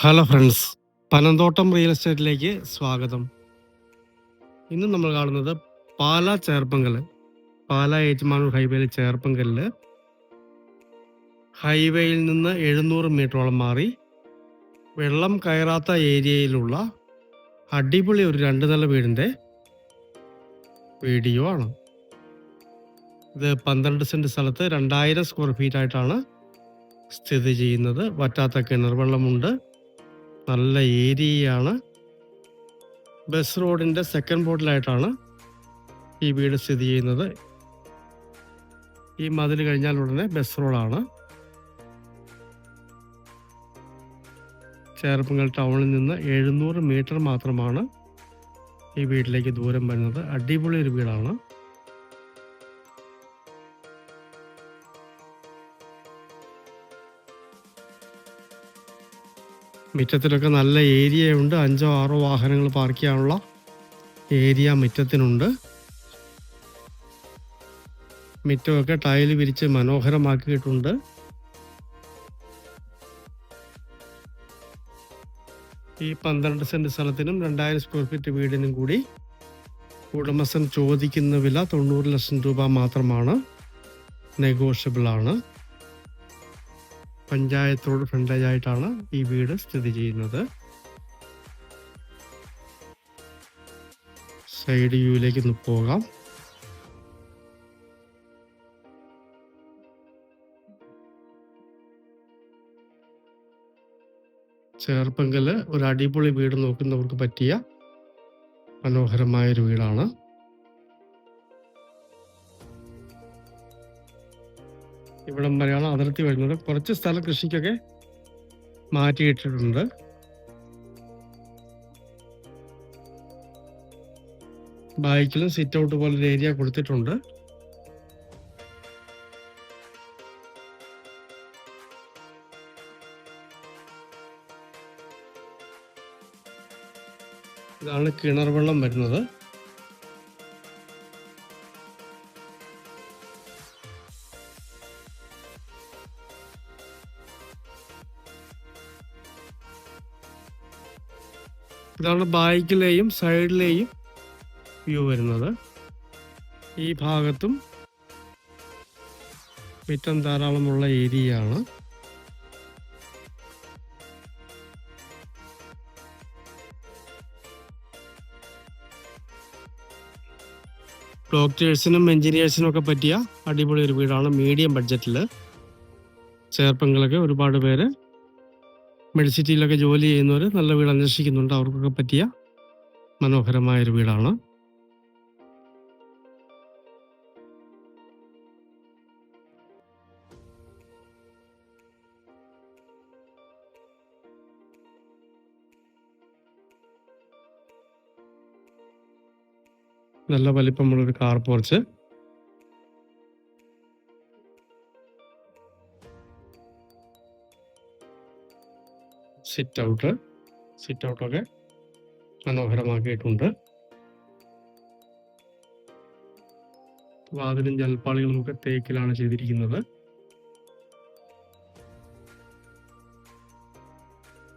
Hello friends Panamthottam real എസ്റ്റേറ്റിലേക്ക് സ്വാഗതം. ഇന്ന് നമ്മൾ കാണുന്നത് പാല ചേർപ്പങ്കൽ പാല ഏറ്റുമാനൂർ ഹൈവേയിൽ ചേർപ്പങ്കലിൽ ഹൈവേയിൽ നിന്ന് എഴുന്നൂറ് മീറ്ററോളം മാറി വെള്ളം കയറാത്ത ഏരിയയിലുള്ള അടിപൊളി ഒരു രണ്ട് നില വീടിന്റെ വീഡിയോ ആണ്. ഇത് പന്ത്രണ്ട് സെന്റ് സ്ഥലത്ത് രണ്ടായിരം സ്ക്വയർ ഫീറ്റ് ആയിട്ടാണ് സ്ഥിതി ചെയ്യുന്നത്. വറ്റാത്ത കിണർ വെള്ളമുണ്ട്. നല്ല ഏരിയയാണ്. ബസ് റോഡിന്റെ സെക്കൻഡ് ബോർഡിലായിട്ടാണ് ഈ വീട് സ്ഥിതി ചെയ്യുന്നത്. ഈ മതിൽ കഴിഞ്ഞാൽ ഉടനെ ബസ് റോഡാണ്. ചേർപ്പങ്കൽ ടൗണിൽ നിന്ന് എഴുന്നൂറ് മീറ്റർ മാത്രമാണ് ഈ വീട്ടിലേക്ക് ദൂരം വരുന്നത്. അടിപൊളി ഒരു വീടാണ്. മുറ്റത്തിലൊക്കെ നല്ല ഏരിയ ഉണ്ട്. അഞ്ചോ ആറോ വാഹനങ്ങൾ പാർക്ക് ചെയ്യാനുള്ള ഏരിയ മുറ്റത്തിനുണ്ട്. മുറ്റമൊക്കെ ടൈൽ വിരിച്ച് മനോഹരമാക്കിയിട്ടുണ്ട്. ഈ പന്ത്രണ്ട് സെന്റ് സ്ഥലത്തിനും രണ്ടായിരം സ്ക്വയർ ഫീറ്റ് വീടിനും കൂടി ഉടമസ്ഥൻ ചോദിക്കുന്ന വില തൊണ്ണൂറ് ലക്ഷം രൂപ മാത്രമാണ്. നെഗോഷ്യബിൾ പഞ്ചായത്തോട് ഫ്രണ്ടേജ് ആയിട്ടാണ് ഈ വീട് സ്ഥിതി ചെയ്യുന്നത്. സൈഡ് വ്യൂയിലേക്ക് ഒന്ന് പോകാം. ചേർപ്പങ്കൽ ഒരു അടിപൊളി വീട് നോക്കുന്നവർക്ക് പറ്റിയ മനോഹരമായ ഒരു വീടാണ്. ഇവിടം വരെയാണ് അതിർത്തി വരുന്നത്. കുറച്ച് സ്ഥലം കൃഷിക്കൊക്കെ മാറ്റിയിട്ടിട്ടുണ്ട്. ബൈക്കിലും സിറ്റ് ഔട്ട് പോലൊരു ഏരിയ കൊടുത്തിട്ടുണ്ട്. ഇതാണ് കിണർ വെള്ളം വരുന്നത്. ഇതാണ് ബാക്കിലെയും സൈഡിലെയും വ്യൂ വരുന്നത്. ഈ ഭാഗത്തും മുറ്റം ധാരാളമുള്ള ഏരിയ ആണ് ഡോക്ടേഴ്സിനും എഞ്ചിനീയേഴ്സിനും ഒക്കെ പറ്റിയ അടിപൊളി ഒരു വീടാണ്. മീഡിയം ബഡ്ജറ്റിൽ ചേർപ്പങ്ങളൊക്കെ ഒരുപാട് പേര് മെഡിസിറ്റിയിലൊക്കെ ജോലി ചെയ്യുന്നവർ നല്ല വീട് അന്വേഷിക്കുന്നുണ്ട്. അവർക്കൊക്കെ പറ്റിയ മനോഹരമായൊരു വീടാണ്. നല്ല വലിപ്പമുള്ളൊരു car porch. Sit out sit ഔട്ടൊക്കെ മനോഹരമാക്കിയിട്ടുണ്ട്. വാതിലും ജൽപ്പാളികളുമൊക്കെ തേക്കിലാണ് ചെയ്തിരിക്കുന്നത്.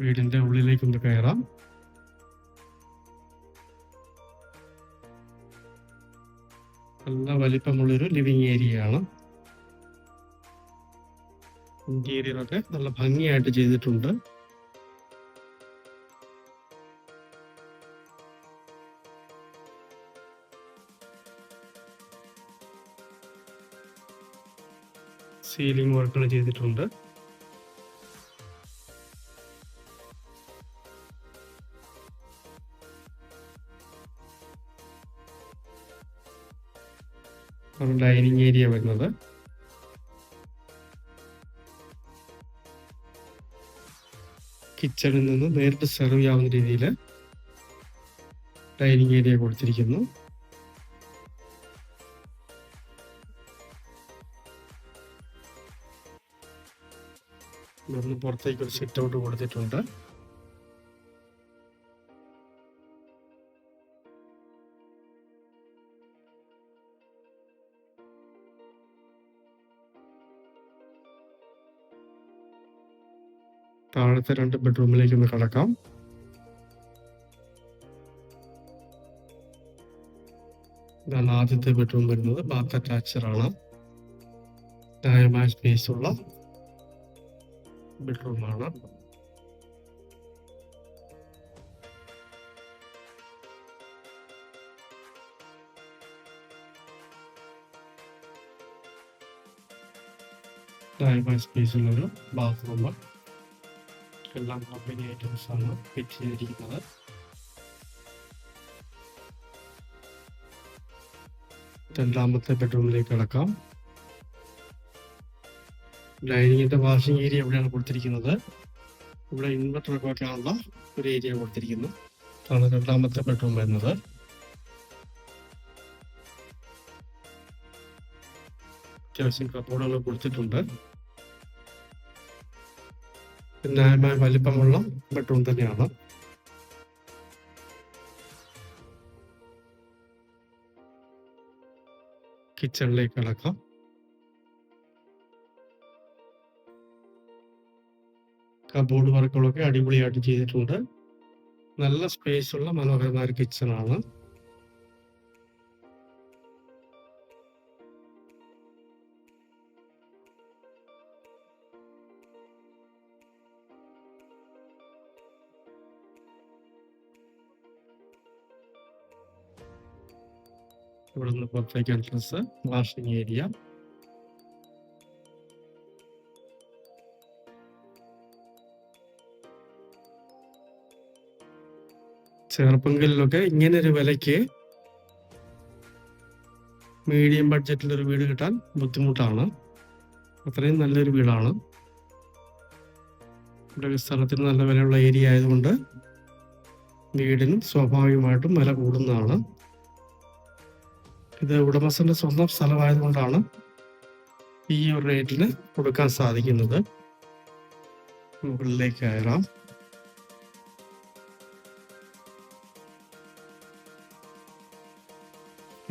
വീടിന്റെ ഉള്ളിലേക്കൊന്ന് കയറാം. നല്ല വലിപ്പമുള്ളൊരു ലിവിങ് ഏരിയ ആണ്. ഇന്റീരിയറൊക്കെ നല്ല ഭംഗിയായിട്ട് ചെയ്തിട്ടുണ്ട്. സീലിംഗ് വർക്കുകൾ ചെയ്തിട്ടുണ്ട്. ഡൈനിങ് ഏരിയ വരുന്നത്. കിച്ചണിൽ നിന്ന് നേരിട്ട് സെർവ് ചെയ്യാവുന്ന രീതിയിൽ ഡൈനിങ് ഏരിയ കൊടുത്തിരിക്കുന്നു. ഇവിടുന്ന് പുറത്തേക്ക് ഒരു സിറ്റ് ഔട്ട് കൊടുത്തിട്ടുണ്ട്. താഴത്തെ രണ്ട് ബെഡ്റൂമിലേക്ക് ഒന്ന് കടക്കാം. ഇതാണ് ആദ്യത്തെ ബെഡ്റൂം വരുന്നത്. ബാത്ത് അറ്റാച്ചറാണ് ന്യായമായ സ്പേസ് ഉള്ള ബെഡ്റൂമാണ്. ന്യായമായ സ്പേസ് ഉള്ളൊരു ബാത്റൂം എല്ലാം കമ്പനി ഐറ്റംസ് ആണ് ഫിറ്റ് ചെയ്തിരിക്കുന്നത്. രണ്ടാമത്തെ ബെഡ്റൂമിലേക്ക് കിടക്കാം. ഡൈനിങ്ങിന്റെ വാഷിംഗ് ഏരിയ എവിടെയാണ് കൊടുത്തിരിക്കുന്നത്. ഇവിടെ ഇൻവെർട്ടർ ഒക്കെ വെക്കാനുള്ള ഒരു ഏരിയ കൊടുത്തിരിക്കുന്നു. അതാണ് രണ്ടാമത്തെ ബെഡ്റൂം വരുന്നത്. അത്യാവശ്യം കപ്പോർഡുകൾ കൊടുത്തിട്ടുണ്ട്. ന്യായമായ വലിപ്പമുള്ള ബെഡ്റൂം തന്നെയാണ്. കിച്ചണിലേക്ക് കിടക്കാം. കബോർഡ് വർക്കുകളൊക്കെ അടിപൊളിയായിട്ട് ചെയ്തിട്ടുണ്ട്. നല്ല സ്പേസ് ഉള്ള മനോഹരമായ കിച്ചൺ ആണ്. ഇവിടെ നിന്ന് പുറത്തേക്ക് എൻട്രൻസ് വാഷിംഗ് ഏരിയ ചേർപ്പങ്കലിലൊക്കെ ഇങ്ങനെ ഒരു വിലയ്ക്ക് മീഡിയം ബഡ്ജറ്റിൽ ഒരു വീട് കിട്ടാൻ ബുദ്ധിമുട്ടാണ്. അത്രയും നല്ലൊരു വീടാണ്. ഇവിടെ സ്ഥലത്തിന് നല്ല വിലയുള്ള ഏരിയ ആയതുകൊണ്ട് വീടിനും സ്വാഭാവികമായിട്ടും വില കൂടുന്നതാണ്. ഇത് ഉടമസ്ഥന്റെ സ്വന്തം സ്ഥലമായതുകൊണ്ടാണ് ഈ ഒരു റേറ്റിന് കൊടുക്കാൻ സാധിക്കുന്നത്. മുകളിലേക്ക് കയറാം.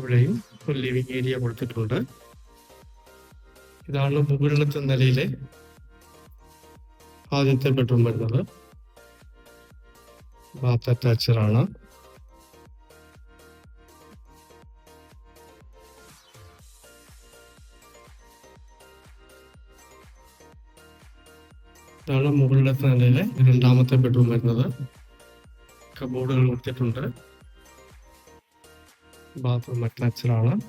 ഇവിടെയും ഒരു ലിവിങ് ഏരിയ കൊടുത്തിട്ടുണ്ട്. ഇതാണ് മുകളിലത്തെ നിലയിലെ ആദ്യത്തെ ബെഡ്റൂം വരുന്നത്. ബാത്ത് അറ്റാച്ചറാണ് ഇതാണ് മുകളിലത്തെ നിലയിലെ രണ്ടാമത്തെ ബെഡ്റൂം വരുന്നത്. കബോർഡുകൾ കൊടുത്തിട്ടുണ്ട്. അറ്റാച്ചഡ് ആണ്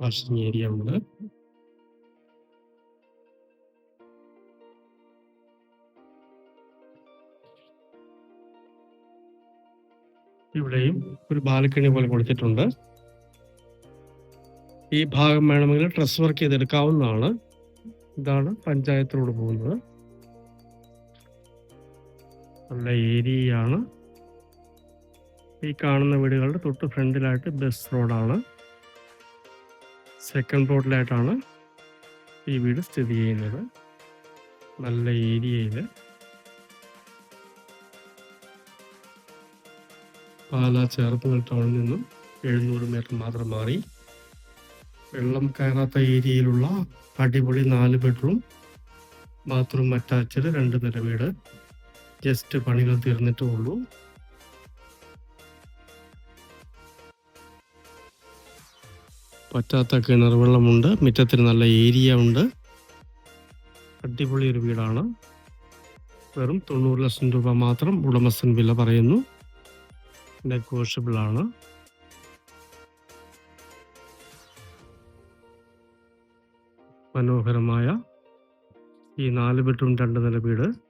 വാഷിംഗ് ഏരിയ ഉണ്ട്. ഇവിടെയും ഒരു ബാൽക്കണി പോലെ കൊടുത്തിട്ടുണ്ട്. ഈ ഭാഗം വേണമെങ്കിൽ ഡ്രസ് വർക്ക് ചെയ്തെടുക്കാവുന്നതാണ്. ഇതാണ് പഞ്ചായത്തിലൂടെ പോകുന്നത്. നല്ല ഏരിയയാണ്. ഈ കാണുന്ന വീടുകളുടെ തൊട്ട് ഫ്രണ്ടിലായിട്ട് ബസ് റോഡാണ്. സെക്കൻഡ് റോഡിലായിട്ടാണ് ഈ വീട് സ്ഥിതി ചെയ്യുന്നത്. നല്ല ഏരിയയിൽ പാല ചേർത്തുകൾ ടൗണിൽ നിന്നും എഴുന്നൂറ് മീറ്റർ മാത്രം മാറി. വെള്ളം കയറാത്ത ഏരിയയിലുള്ള അടിപൊളി നാല് ബെഡ്റൂം ബാത്റൂം അറ്റാച്ച്ഡ് രണ്ട് നില വീട്. ജസ്റ്റ് പണികൾ തീർന്നിട്ടേ ഉള്ളൂ പറ്റാത്ത കിണർ വെള്ളമുണ്ട്. മുറ്റത്തിന് നല്ല ഏരിയ ഉണ്ട്. അടിപൊളി ഒരു വീടാണ്. വെറും തൊണ്ണൂറ് ലക്ഷം രൂപ മാത്രം ഉടമസ്ഥൻ വില പറയുന്നു. നെഗോഷ്യബിൾ ആണ് മനോഹരമായ ഈ നാല് ബെഡ്റൂം രണ്ട് നില വീട്.